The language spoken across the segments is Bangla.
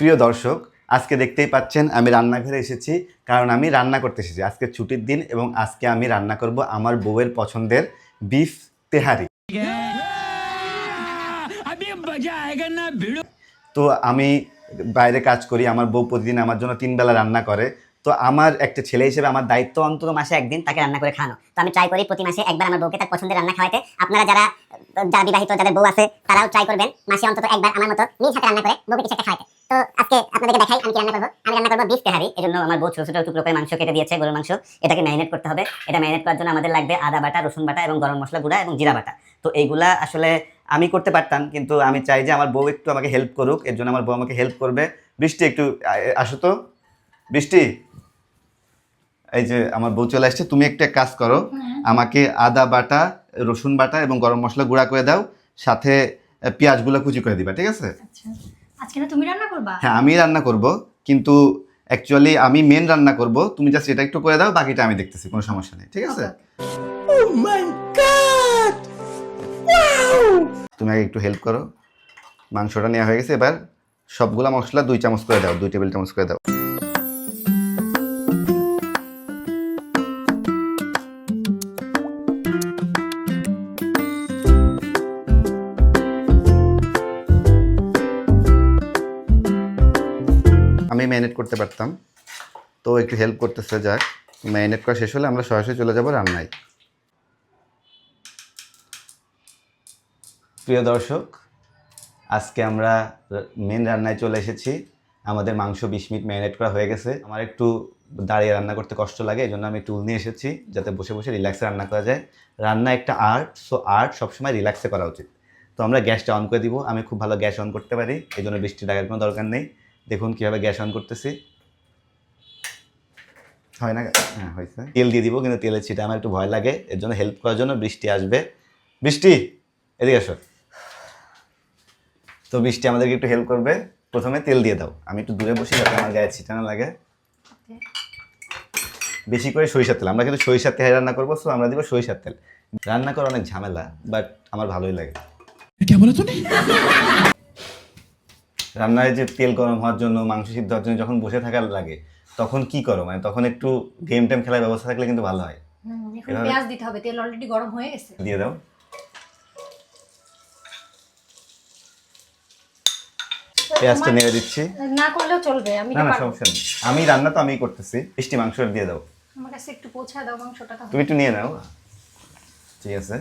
প্রিয় দর্শক, আজকে দেখতেই পাচ্ছেন আমি রান্নাঘরে এসেছি, কারণ আমি রান্না করতে এসেছি। আজকে ছুটির দিন এবং আজকে আমি রান্না করব আমার বউয়ের পছন্দের বিফ তেহারি। তো আমি বাইরে কাজ করি, আমার বউ প্রতিদিন আমার জন্য তিনবেলা রান্না করে। তো আমার একটা ছেলে হিসেবে আমার দায়িত্ব অন্তত মাসে একদিন তাকে রান্না করে খাওয়ানো। তো আমি ট্রাই করি প্রতি মাসে একবার আমার বউকে তার পছন্দের রান্না খাওয়াতে আপনারা যারা যারা বিবাহিত যাদের বউ আছে তারাও ট্রাই করবেন। মাসে অন্তত একবার আমার মতো নিজ হাতে রান্না করে বউকে কিছু একটা খাওয়াতে তো আজকে আপনাদেরকে দেখাই আমি কি রান্না করব? আমি রান্না করব বিফ তেহারি এই জন্য আমার বউ ছোট ছোট টুকরো করে মাংস কেটে দিয়েছে গরুর মাংস। এটাকে ম্যারিনেট করতে হবে। এটা ম্যারিনেট করার জন্য আমাদের লাগবে আদা বাটা রসুন বাটা এবং গরম মশলা গুঁড়া এবং জিরা বাটা। তো এইগুলা আসলে আমি করতে পারতাম কিন্তু আমি চাই যে আমার বউ একটু আমাকে হেল্প করুক। এর জন্য আমার বউ আমাকে হেল্প করবে। বৃষ্টি একটু আসো তো। বৃষ্টি? এই যে আমার বউ চলে আসছে। তুমি একটা কাজ করো আমাকে আদা বাটা রসুন বাটা এবং গরম মশলা গুঁড়া করে দাও সাথে পেঁয়াজগুলো কুচি করে দিবা ঠিক আছে? আচ্ছা। আজকে না তুমি রান্না করবা? হ্যাঁ আমি রান্না করব কিন্তু অ্যাকচুয়ালি আমি মেন রান্না করব তুমি জাস্ট এটা একটু করে দাও বাকিটা আমি দেখতেছি কোনো সমস্যা নেই ঠিক আছে? তুমি আগে একটু হেল্প করো মাংসটা নেওয়া হয়ে গেছে এবার সবগুলা মশলা দুই চামচ করে দাও দুই টেবিল চামচ করে দাও। ম্যারিনেট করতে পারতাম। তো একটু হেল্প করতেছে, যাক। ম্যারিনেট করা শেষ হলে আমরা সরাসরি চলে যাব রান্নায়। প্রিয় দর্শক, আজকে আমরা মেন রান্নায় চলে এসেছি। আমাদের মাংস বিশ মিনিট ম্যারিনেট করা হয়ে গেছে। আমার একটু দাঁড়িয়ে রান্না করতে কষ্ট লাগে এই জন্য আমি টুল নিয়ে এসেছি, যাতে বসে বসে রিল্যাক্সে রান্না করা যায়। রান্না একটা আর্ট সো আর্ট সবসময় রিল্যাক্সে করা উচিত। তো আমরা গ্যাসটা অন করে দিব। আমি খুব ভালো গ্যাস অন করতে পারি এই জন্য বৃষ্টি ডাকার কোনো দরকার নেই। দেখুন কীভাবে গ্যাস অন করতেছি। হয় না? হ্যাঁ হয়েছে। তেল দিয়ে দিব কিন্তু তেলের ছিটা আমার একটু ভয় লাগে এর জন্য হেল্প করার জন্য বৃষ্টি আসবে। বৃষ্টি এদিকে আসো। তো বৃষ্টি আমাদেরকে একটু হেল্প করবে। প্রথমে তেল দিয়ে দাও। আমি একটু দূরে বসি যাতে আমার গায়ের ছিটা না লাগে। বেশি করে সরিষার তেল আমরা কিন্তু সরিষার তেল রান্না করব সো আমরা দিব সরিষার তেল। রান্না করা অনেক ঝামেলা বাট আমার ভালোই লাগে। কেমন তো রান্নায় যে তেল গরম হওয়ার জন্য মাংস সিদ্ধ হওয়ার জন্য যখন বসে থাকার লাগে তখন কি করো? মানে তখন একটু গেম টেম খেলার ব্যবস্থা থাকলে কিন্তু ভালো হয়। পেঁয়াজ দিতে হবে তেল অলরেডি গরম হয়ে গেছে। দিয়ে দাও। পেঁয়াজটা নেড়ে দিচ্ছি। না করলেও চলবে আমি না না সমস্যা নেই। আমি রান্না তো আমিই করতেছি। মিষ্টি মাংসটা দিয়ে দাও। আমার কাছে একটু পৌঁছা দাও মাংসটা তুমি একটু নিয়ে নাও। ঠিক আছে।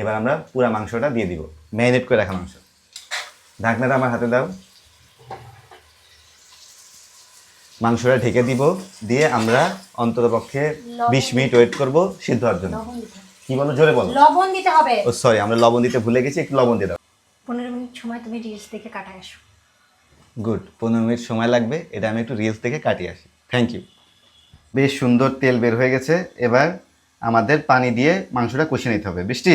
এবার আমরা পুরা মাংসটা দিয়ে দিব। ম্যারিনেট করে রাখা মাংস। ঢাকনাটা আমার হাতে দাও। মাংসটা ঢেকে দিব দিয়ে আমরা অন্তত পক্ষে বিশ মিনিট ওয়েট করব সিদ্ধ হওয়ার জন্য। কি বলো জোরে বলো। লবণ দিতে হবে। ও সরি আমরা লবণ দিতে ভুলে গেছি একটু লবণ দিয়ে দাও। পনেরো মিনিট সময় তুমি রিলস দেখে কাটায় আসো। গুড পনেরো মিনিট সময় লাগবে এটা আমি একটু রিলস দেখে কাটিয়ে আসি। থ্যাংক ইউ বেশ সুন্দর তেল বের হয়ে গেছে এবার আমাদের পানি দিয়ে মাংসটা কষিয়ে নিতে হবে। বৃষ্টি?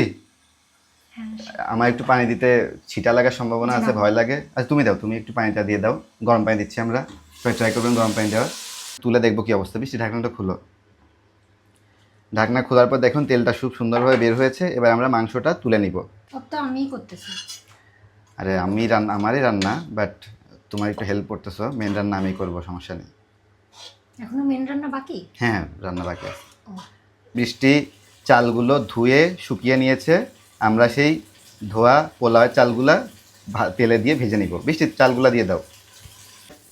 হ্যাঁ আমার একটু পানি দিতে ছিটা লাগার সম্ভাবনা আছে ভয় লাগে। আচ্ছা তুমি দাও তুমি একটু পানিটা দিয়ে দাও গরম পানি দিচ্ছি আমরা। ট্রাই করবেন গরম পানি দেওয়ার। তুলে দেখব কি অবস্থা। বৃষ্টি ঢাকনাটা খুলো। ঢাকনা খোলার পর দেখুন তেলটা খুব সুন্দরভাবে বের হয়েছে। এবার আমরা মাংসটা তুলে নিব। তো আমিই করতেছি। আরে আমি রান্না আমারই রান্না বাট তোমার একটু হেল্প করতেছো। মেন রান্না আমি করব সমস্যা নেই। এখনও মেন রান্না বাকি? হ্যাঁ রান্না বাকি আছে। বৃষ্টি চালগুলো ধুয়ে শুকিয়ে নিয়েছে। আমরা সেই ধোয়া পোলাওয়ের চালগুলা তেলে দিয়ে ভেজে নিব। বৃষ্টির চালগুলা দিয়ে দাও।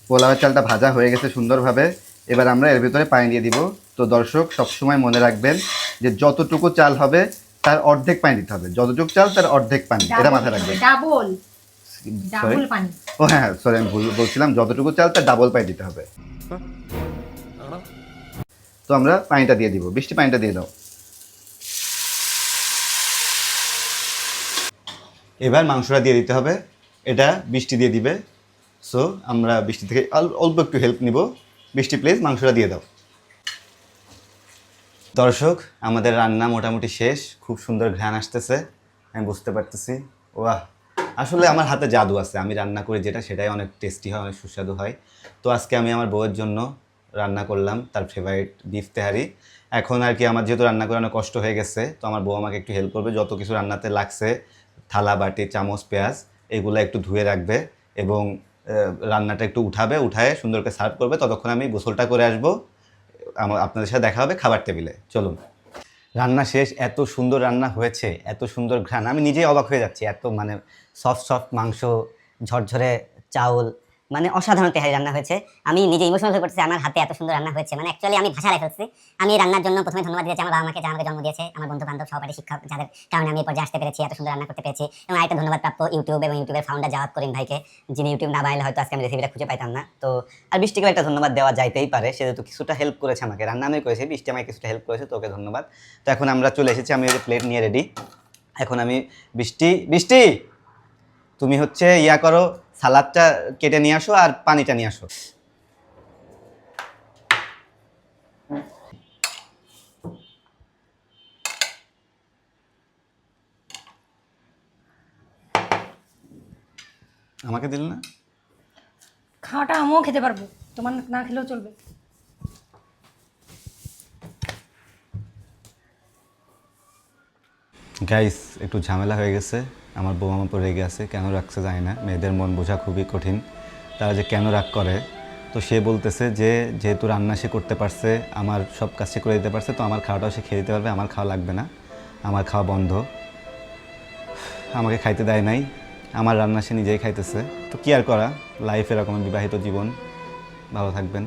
পোলাওয়ের চালটা ভাজা হয়ে গেছে সুন্দরভাবে। এবার আমরা এর ভিতরে পানি দিয়ে দিব। তো দর্শক সবসময় মনে রাখবেন যে যতটুকু চাল হবে তার অর্ধেক পানি দিতে হবে। যতটুকু চাল তার অর্ধেক পানি। এটা মাথায় রাখবেন। ডাবল? ডাবল পানি। ও হ্যাঁ সরি আমি ভুল বলছিলাম। যতটুকু চাল তার ডাবল পানি দিতে হবে। তো আমরা পানিটা দিয়ে দিব। বৃষ্টি পানিটা দিয়ে দাও। এবার মাংসটা দিয়ে দিতে হবে। এটা বৃষ্টি দিয়ে দিবে। সো আমরা বৃষ্টি থেকে অল- অল্প একটু হেল্প নিব। বৃষ্টি প্লিজ মাংসটা দিয়ে দাও। দর্শক, আমাদের রান্না মোটামুটি শেষ। খুব সুন্দর ঘ্রাণ আসতেছে। আমি বুঝতে পারতেছি। ওয়াহ! আসলে আমার হাতে জাদু আছে। আমি রান্না করি যেটা, সেটাই অনেক টেস্টি হয়, অনেক সুস্বাদু হয়। তো আজকে আমি আমার বউয়ের জন্য রান্না করলাম, তার ফেভারিট বিফ তেহারি। এখন আর কি আমার যেহেতু রান্না করে অনেক কষ্ট হয়ে গেছে, তো আমার বউ আমাকে একটু হেল্প করবে। যত কিছু রান্নাতে লাগছে, থালা, বাটি, চামচ, পেঁয়াজ, এগুলো একটু ধুয়ে রাখবে এবং রান্নাটা একটু উঠাবে, উঠায় সুন্দর করে সার্ভ করবে। ততক্ষণ আমি গোসলটা করে আসব। আমার, আপনাদের সাথে দেখা হবে খাবার টেবিলে। চলুন। রান্না শেষ, এত সুন্দর রান্না হয়েছে, এত সুন্দর ঘ্রাণ। আমি নিজেই অবাক হয়ে যাচ্ছি, এত মানে সফট সফট মাংস, ঝরঝরে চাউল মানে অসাধারণ তেহারি রান্না হয়েছে। আমি নিজে ইমোশনাল হয়ে পড়ছি আমার হাতে এত সুন্দর রান্না হয়েছে। মানে অ্যাকচুয়ালি আমি ভাষা রেখেছি আমি রান্নার জন্য প্রথমে ধন্যবাদ দিয়েছি, আমার বাবা মাকে আমাকে জন্ম দিয়েছে, আমার বন্ধু বান্ধব সহপাঠী, শিক্ষক, যাদের কারণে আমি এই পর্যায়ে আসতে পেরেছি, এত সুন্দর রান্না করতে পেরেছি। এবং আরেকটা ধন্যবাদ প্রাপ্য ইউটিউব এবং ইউটিউবের ফাউন্ডার জাওয়াত করিম ভাইকে, যিনি ইউটিউব না বানাইলে হয়তো আজকে আমি রেসিপিটা খুঁজে পাইতাম না। তো আর বৃষ্টিকে একটা ধন্যবাদ দেওয়া যাইতেই পারে, সে যেহেতু কিছুটা হেল্প করেছে আমাকে। রান্না আমি করেছি, বৃষ্টি আমাকে কিছুটা হেল্প করেছে তোকে ধন্যবাদ। তো এখন আমরা চলে এসেছি, আমি ওই প্লেট নিয়ে রেডি এখন আমি বৃষ্টি বৃষ্টি! তুমি হচ্ছে ইয়া করো সালাদটা কেটে নিয়ে আসো আর পানিটা নিয়ে আসো। আমাকে দিল না? খাওয়াটা আমিও খেতে পারব। তোমার না খেলেও চলবে। গাইস একটু ঝামেলা হয়ে গেছে। আমার বউ আমার উপর রেগে আছে কেন রাখছে যায় না, মেয়েদের মন বোঝা খুবই কঠিন। তারা যে কেন রাগ করে, তো সে বলতেছে যে, যেহেতু রান্না সে করতে পারছে, আমার সব কাজ সে করে দিতে পারছে, তো আমার খাওয়াটাও সে খেয়ে দিতে পারবে, আমার খাওয়া লাগবে না, আমার খাওয়া বন্ধ। আমাকে খাইতে দেয় নাই, আমার রান্না সে নিজেই খাইতেছে। তো কি আর করা লাইফ এরকম বিবাহিত জীবন। ভালো থাকবেন।